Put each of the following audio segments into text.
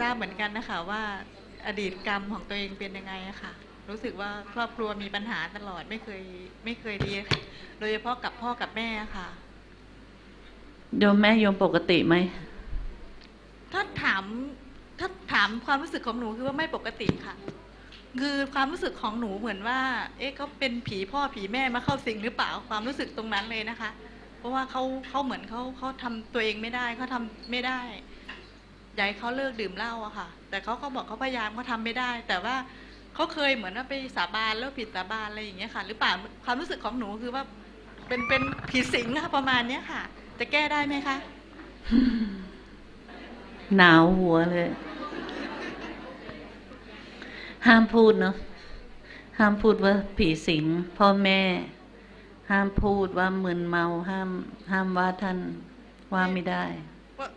ทราบเหมือนกันนะคะว่าอดีตกรรมของตัวเองเป็นยังไงอะค่ะ รู้สึกว่าครอบครัวมีปัญหาตลอดไม่เคยไม่เคยดีค่ะโดยเฉพาะกับพ่อกับแม่ค่ะ โยมแม่โยมปกติไหม ถ้าถามถ้าถามความรู้สึกของหนูคือว่าไม่ปกติค่ะ คือความรู้สึกของหนูเหมือนว่า เอ๊ะเขาเป็นผีพ่อผีแม่มาเข้าสิงหรือเปล่าความรู้สึกตรงนั้นเลยนะคะ เพราะว่าเขาเขาเหมือนเขาเขาทำตัวเองไม่ได้เขาทำไม่ได้ อยากให้เขาเลิกดื่มเหล้าอะค่ะ แต่เขาเขาบอกเขาพยายามเขาทำไม่ได้ แต่ว่าเขาเคยเหมือนว่าไปสาบานแล้วผิดสาบานอะไรอย่างเงี้ยค่ะ หรือเปล่าความรู้สึกของหนูคือว่าเป็นเป็นผีสิงอะประมาณเนี้ยค่ะ จะแก้ได้ไหมคะ หนาวหัวเลย ห้ามพูดเนาะห้ามพูดว่าผีสิงพ่อแม่ ห้ามพูดว่ามึนเมาห้าม ห้ามว่าท่านว่าไม่ได้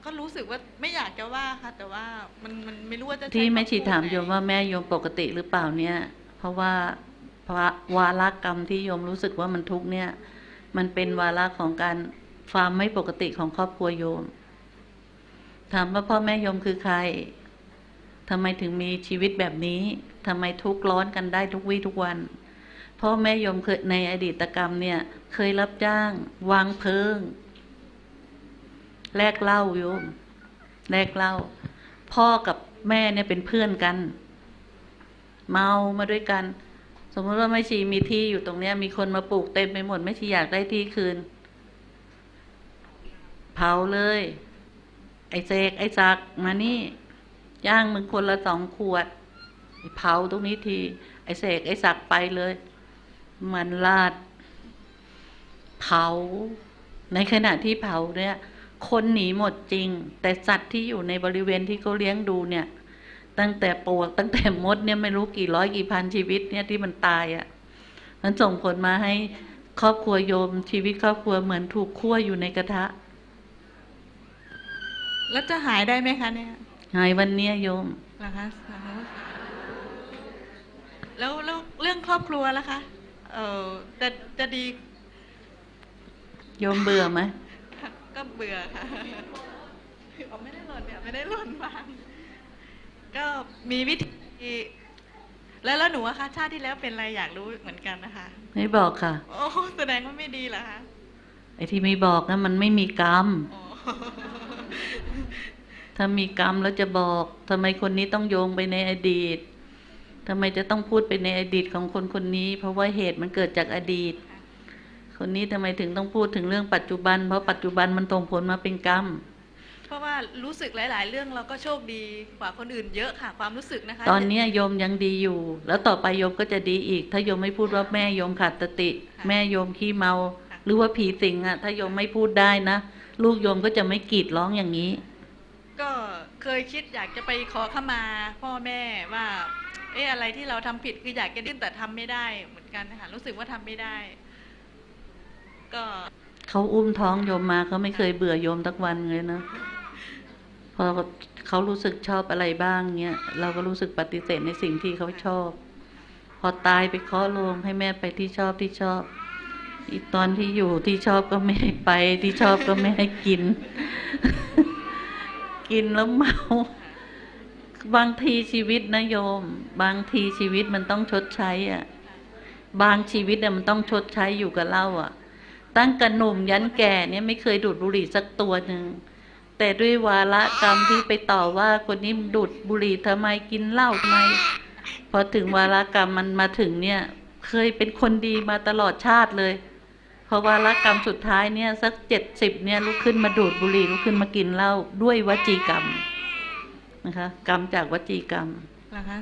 ก็รู้สึกว่าไม่อยากจะว่าค่ะแต่ว่ามันมันไม่รู้ว่าจะใช้ที่แม่ชีคำพูดถามไหนโยมว่าแม่โยมปกติหรือเปล่าเนี่ย เพราะว่าภาวะวาระกรรมที่โยมรู้สึกว่ามันทุกข์เนี่ย มันเป็นวาระของการความไม่ปกติของครอบครัวโยม ถามว่าพ่อแม่โยมคือใครทำไมถึงมีชีวิตแบบนี้ทำไมทุกข์ร้อนกันได้ทุกวี่ทุกวันพ่อแม่โยมเคยในอดีตกรรมเนี่ย เคยรับจ้าง วางเพลิง แลกเหล้าโยม แลกเหล้าพ่อกับแม่เนี่ยเป็นเพื่อนกัน เมามาด้วยกัน สมมติว่าแม่ชีมีที่อยู่ตรงเนี้ย มีคนมาปลูกเต็มไปหมดแม่ชีอยากได้ที่คืน เผาเลย ไอ้เสกไอ้จักมานี่ ย่างมึงคนละสองขวดเผาตรงนี้ที ไอ้เสกไอ้ศักไปเลย มันลาด เผา ในขณะที่เผาเนี่ย คนหนีหมดจริง แต่สัตว์ที่อยู่ในบริเวณที่เขาเลี้ยงดูเนี่ย ตั้งแต่ปลวกตั้งแต่มดเนี่ยไม่รู้กี่ร้อยกี่พันชีวิตเนี่ยที่มันตายอะ่ะมันส่งผลมาให้ครอบครัวโยม ชีวิตครอบครัวเหมือนถูกคั่วอยู่ในกระทะ แล้วจะหายได้ไหมคะเนี่ย หายวันเนี้ยโยมเหรอคะแล้วแล้วเรื่องครอบครัวล่ะคะ เออจะจะดี โยมเบื่อไหม ก็เบื่อค่ะเอาไม่ได้หล่นเนี่ยไม่ได้หล่นวาง ก็มีวิธี แล้วแล้วหนูอะคะชาติที่แล้วเป็นอะไรอยากรู้เหมือนกันนะคะ ไม่บอกค่ะ โอ้แสดงว่าไม่ดีเหรอคะไอ้ที่ไม่บอกนะมันไม่มีกรรมอ๋อถ้ามีกรรมแล้วจะบอกทำไมคนนี้ต้องโยงไปในอดีตทำไมจะต้องพูดไปในอดีตของคนคนนี้ เพราะว่าเหตุมันเกิดจากอดีต คนนี้ทำไมถึงต้องพูดถึงเรื่องปัจจุบัน เพราะปัจจุบันมันตรงผลมาเป็นกรรม เพราะว่ารู้สึกหลาย ๆ เรื่องเราก็โชคดีกว่าคนอื่นเยอะค่ะความรู้สึกนะคะ ตอนเนี้ยโยมยังดีอยู่ แล้วต่อไปโยมก็จะดีอีก ถ้าโยมไม่พูดว่าแม่โยมขาดสติ แม่โยมขี้เมา หรือว่าผีสิงอะ ถ้าโยมไม่พูดได้นะ ลูกโยมก็จะไม่กรีดร้องอย่างนี้ ก็เคยคิดอยากจะไปขอขมา พ่อแม่ว่าเอ๊ะอะไรที่เราทำผิดคืออยากจะดิ้นแต่ทำไม่ได้เหมือนกันนะคะรู้สึกว่าทำไม่ได้ ก็เขาอุ้มท้องโยมมาเขาไม่เคยเบื่อโยมตักวันเลยนะพอเขารู้สึกชอบอะไรบ้างเงี้ยเราก็รู้สึกปฏิเสธในสิ่งที่เขาชอบ พอตายไปเคาะลงให้แม่ไปที่ชอบที่ชอบ อีตอนที่อยู่ที่ชอบก็ไม่ให้ไปที่ชอบก็ไม่ให้กิน กินแล้วเมา บางทีชีวิตนะโยม บางทีชีวิตมันต้องชดใช้อะ บางชีวิตเนี่ยมันต้องชดใช้อยู่กับเล้าอะ ตั้งกระหนุ่มยันแก่เนี่ยไม่เคยดูดบุหรี่สักตัวหนึ่งแต่ด้วยวาระกรรมที่ไปต่อว่าคนนี้ดูดบุหรี่ทำไมกินเหล้าทำไมพอถึงวาระกรรมมันมาถึงเนี่ย เคยเป็นคนดีมาตลอดชาติเลยพอวาระกรรมสุดท้ายเนี่ยสักเจ็ดสิบเนี่ยลุกขึ้นมาดูดบุหรี่ลุกขึ้นมากินเหล้าด้วยวจีกรรมนะคะ กรรมจากวจีกรรมนะคะ